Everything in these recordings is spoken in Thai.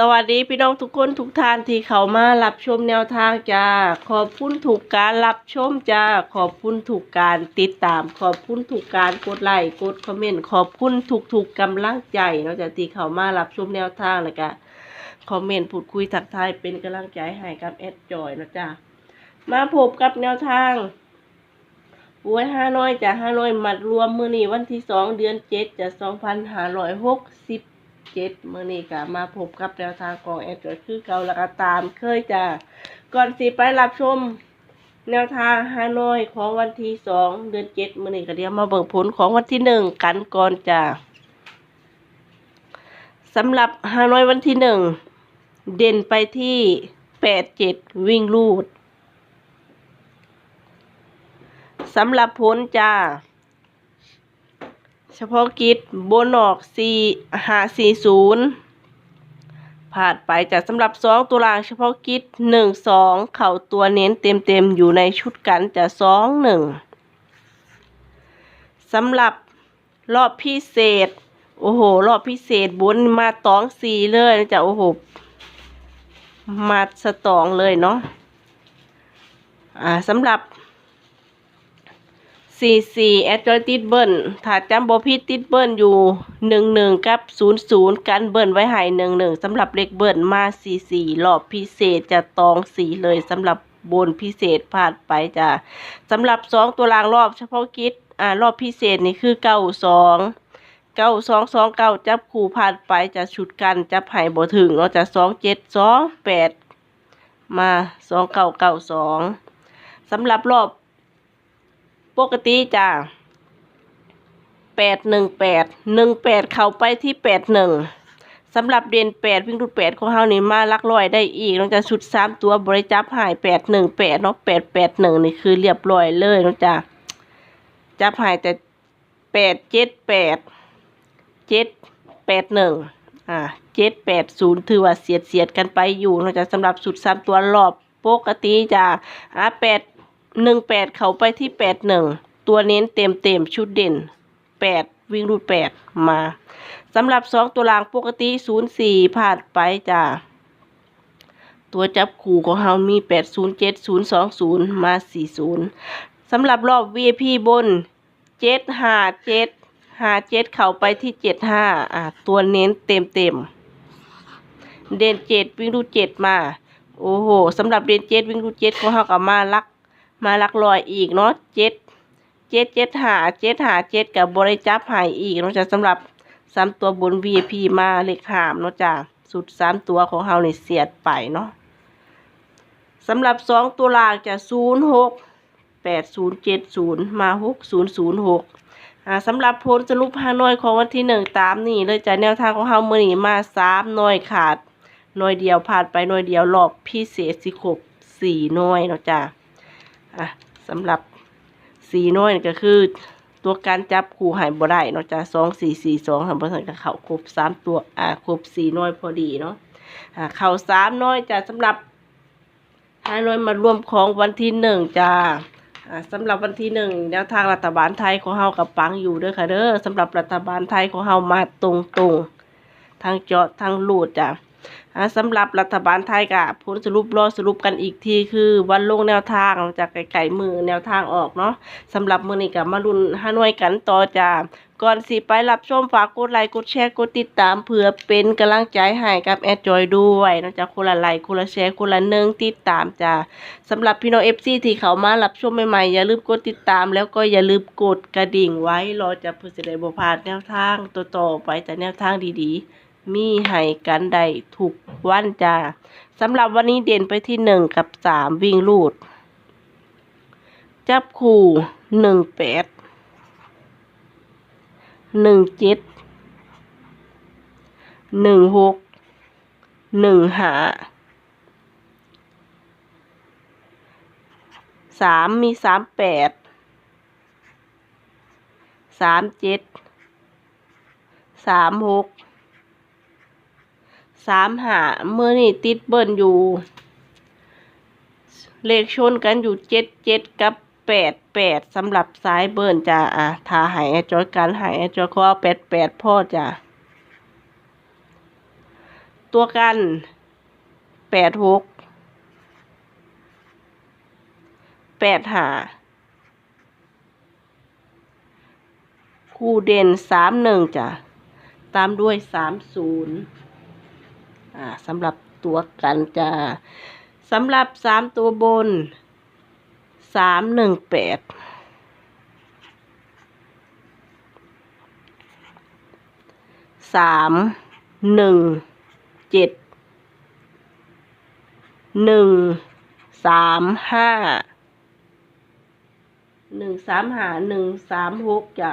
สวัสดีพี่น้องทุกคนทุกท่านที่เข้ามารับชมแนวทางจ้าขอบคุณถูกการรับชมจ้าขอบคุณถูกการติดตาม ขอบคุณถูกการกดไลค์กดคอมเมนต์ขอบคุณถูกถูกกำลังใจเนาะจ้าที่เข้ามารับชมแนวทางแล้วก็คอมเมนต์พูดคุยทักทายเป็นกำลังใจให้กับแอดจอยเนาะจ้ามาพบกับแนวทางหวยห้าน้อยจ้ะห้าน้อยมัดรวมมือนี้วันที่สองเดือนเจ็ดจะสองพันห้าร้อยหกสิบ เจ็ดมื่อนี้ก็มาพบกับแนวทางของแอดจอยคือเก่าแล้วก็ตามเคยจะก่อนสิไปรับชม แนวทางฮานอยของวันที่สองเดือนเจ็ดมื่อนี้ก็เดี๋ยวมาเบิ่งผลของวันที่หนึ่งกันก่อนจ้ะสำหรับฮานอยวันที่หนึ่งเด่นไปที่แปดเจ็ดวิ่งลูดสำหรับผลจ้า เฉพาะกิจบนออกสี่หาสี่ศูนย์ผ่านไปจากสำหรับสองตัวรางเฉพาะกิจหนึ่งสองเข่าตัวเน้นเต็มๆ อยู่ในชุดกันจะสองหนึ่งสำหรับรอบพิเศษ โอ้โห รอบพิเศษบนมาตองสี่เลยนะจะโอ้โห มาสตองเลยเนาะอ่าสำหรับ สี่สี่แอดจอยติดเบิ้ลถ้าจำบอพี่ติดเบิ้ลอยู่หนึ่งหนึ่งกับศูนย์ศูนย์กันเบิ้ลไว้ให้หนึ่งหนึ่งสำหรับเลขเบิ้ลมาสี่สี่รอบพิเศษจะตองสีเลยสำหรับบนพิเศษผ่านไปจะสำหรับสองตัวรางรอบเฉพาะกิจอ่ารอบพิเศษนี่คือเก้าสองเก้าสองสองเก้าจับคู่ผ่านไปจะชุดกันจับไห้บ่ถึงเราจะสองเจ็ดสองแปดมาสองเก้าเก้าสองสำหรับรอบ ปกติจ้าแปดหนึ่งแปดหนึ่งแปดเข้าไปที่แปดหนึ่งสำหรับเด่นแปดวิ่งรูดแปดของเฮานี่มาลักลอยได้อีกนอกจาชุดสามตัวบริจับหายแปดหนึ่งแปดเนาะแปดแปดหนึ่งนี่คือเรียบร้อยเลยเนาะจ้าจับหายแต่แปดเจ็ดแปดเจ็ดแปดหนึ่งอ่าเจ็ดแปดศูนย์ถือว่าเสียดเสียดกันไปอยู่เนาะจ้าสำหรับชุดสามตัวรอบปกติจ้าอ่าแปด หนึ่งแปดเขาไปที่แปดหนึ่งตัวเน้นเต็มเต็มชุดเด่นแปดวิ่งรูดแปดมาสำหรับสองตัวรางปกติศูนย์สี่ผ่านไปจ้าตัวจับคู่ของเฮามีแปดศูนย์เจ็ดศูนย์สองศูนย์มาสี่ศูนย์สำหรับรอบ VIP บนเจ็ดห้าเจ็ดห้าเจ็ดเขาไปที่เจ็ดห้าอ่าตัวเน้นเต็มเต็มเด่นเจ็ดวิ่งรูดเจ็ดมาโอ้โหสำหรับเด่นเจ็ดวิ่งรูดเจ็ดของเฮากับมาลัก มาลักลอยอีกเนาะเจ็ดเจ็ดเจ็ดหาเจ็ดหาเจ็ดกับบริจับหายอีกเนาะจ้ะสำหรับสามตัวบน VIP มาเลขหามเนาะจ้ะสุดสามตัวของเฮาเนี่เสียดไปเนาะสำหรับสองตัวล่างจะศูนย์หกแปดศูนย์เจ็ดศูนย์มาหกศูนย์ศูนย์หกอ่าสำหรับผลสรุปฮานอยของวันที่หนึ่งตามนี่เลยจ้ะแนวทางของเฮามือนี้มาสามหน่วยขาดหน่วยเดียวผ่านไปหน่วยเดียวรอบพิเศษสิครบสี่หน่วยเนาะจ้ะ อะสำหรับสีน้อยก็คือ ตัวการจับคู่หายบ่ได้เนาะจ้ะสองสี่สี่สองทำประสานกับเขาครบสามตัวอ่าครบสี่น้อยพอดีเนาะอ่าเข่าสามน้อยจะสำหรับห้าน้อยมารวมของวันที่หนึ่งจ้าอ่าสำหรับวันที่หนึ่งแนวทางรัฐบาลไทยของเฮากับปังอยู่ด้อค่ะเด้อสำหรับรัฐบาลไทยของเฮามาตรงตรงๆทางเจาะทางลูดจ้ะ สำหรับรัฐบาลไทยกะผลสรุปรอสรุปกันอีกทีคือวันลงแนวทางจากไก่มือแนวทางออกเนาะสำหรับมือนี้กับมารุนห้าหน่วยกันต่อจ้าก่อนสิไปรับชมฝากกดไลค์กดแชร์กดติดตามเพื่อเป็นกำลังใจให้กับแอดจอยด้วยนอกจากคนละไลค์คนละแชร์คนละหนึ่งติดตามจ้าสำหรับพี่น้องเอฟซีที่เขามารับชมใหม่ๆอย่าลืมกดติดตาม แล้วก็อย่าลืมกดกระดิ่งไว้รอจะเพื่อจะได้บ่พลาดแนวทางต่อๆไปแต่แนวทางดีๆ มีให้กันได้ถูกวันจ้าสำหรับวันนี้เด่นไปที่หนึ่งกับสามวิ่งลูด จับคู่หนึ่งแปดหนึ่งเจ็ดหนึ่งหกหนึ่งหาสามมีสามแปดสามเจ็ดสามหก สามหาเมื่อนี่ติดเบิ้ลอยู่ เลขชนกันอยู่เจ็ดเจ็ดกับแปดแปดสำหรับสายเบิ้ลจ้ะอะถ้าหายจอยการหายจอยเขาเอแปดแปดพ่อจ้ะตัวกันแปดหกแปดหาคู่เด่นสามหนึ่งจ้ะ ตามด้วยสามศูนย์ อ่าสำหรับตัวกันจะสำหรับสามตัวบนสามหนึ่งแปดสามหนึ่งเจ็ดหนึ่งสามห้าหนึ่งสามหาหนึ่งสามหกจ้ะ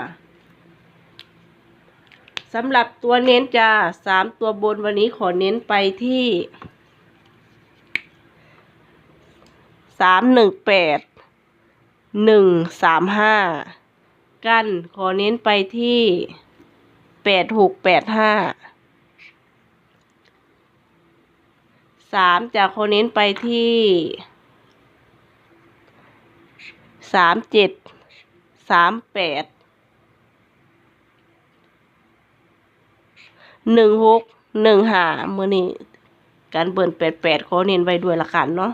สำหรับตัวเน้นจะสามตัวบนวันนี้ขอเน้นไปที่สามหนึ่งแปดหนึ่งสามห้ากันขอเน้นไปที่แปดหกแปดห้าสามจะขอเน้นไปที่สามเจ็ดสามแปด หนึ่งหกหนึ่งหาเมื่อนี้การเบิ่นแปดแปดขอเน้นไว้ด้วยละกันเนาะ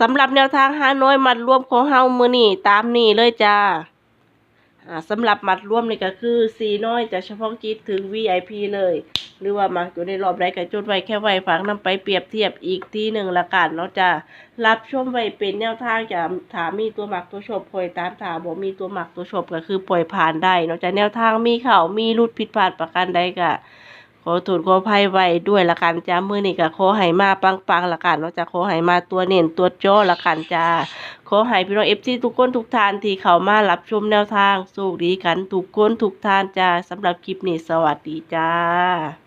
สำหรับแนวทางหาน้อยมัดรวมของเฮามื้อนี้ตามนี้เลยจ้า สำหรับมัดรวมนี่ก็คือซีน้อยจะเฉพาะกิจถึง VIP เลย หรือว่ามักอยู่ในรอบใดก็จดไว้แค่ไว้ฝังนำไปเปรียบเทียบอีกทีหนึ่งละกันเนาะจ้ารับชมไว้เป็นแนวทางจะถามมีตัวหมักตัวชบปล่อยตามถามบ่มีตัวหมักตัวชบก็คือปล่อยผ่านได้เนาะจ้าแนวทางมีเขามีรุดผิดพลาดประการใดก็ ขอโทษขออภัยไว้ด้วยละกันจ้ามื้อนี้ก็ขอให้มาปังๆละกันเนาะจ้าขอให้มาตัวเน้นตัวจ้อละกันจ้าขอให้พี่น้องเอฟซีทุกคนทุกท่านที่เข้ามารับชมแนวทางสุขดีกันทุกคนทุกท่านจ้าสำหรับคลิปนี้สวัสดีจ้า